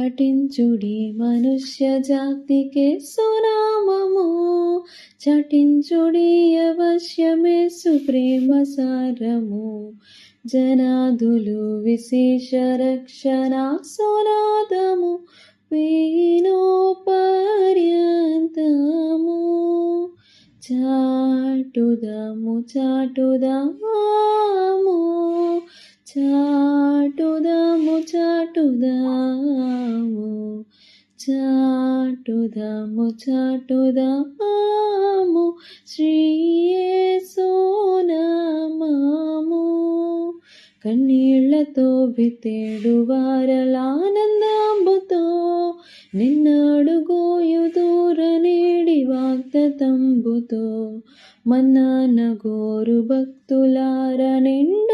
చటించుడి మనుష్య జాతికే సునామము. చటించుడి అవశ్యమే సుప్రేమ సారము. జనాదులు విశేష రక్షణ సునాదము. వీణోపర్యంతము. చాటుదము చాటుదాము. చాటుదము చాటుదా చాటుదము చాటుదాము శ్రీయేసునామము కన్నీళ్ళతో బితేడు వారలానందాంబుతో నిన్నడుగోయు దూర నేడి వాగ్దతంబుతో మన్నాన గోరు భక్తులార నిండు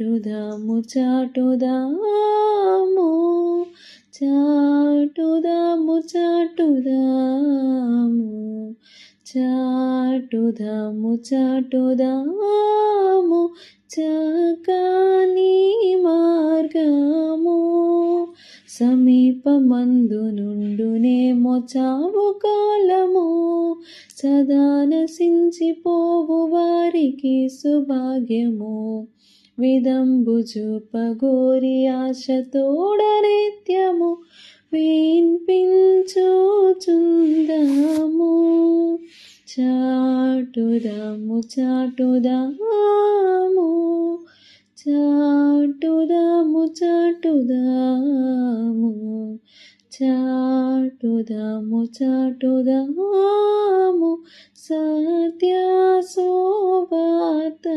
చాటుదాము చాటుదాము చాటుదాము చాటుదాము చాటుదాము చాటుదాము చకాని మార్గము. సమీపమందు నుండునేమో చావు కాలము సదా నశించిపోవు వారికి సుభాగ్యము. విదంబు చూపగోరి ఆశతోడ నిత్యము చాటుదాము చాటుదాము. చాటుదాము చాటుదాము. చాటుదాము చాటుదాము. సత్య శోభత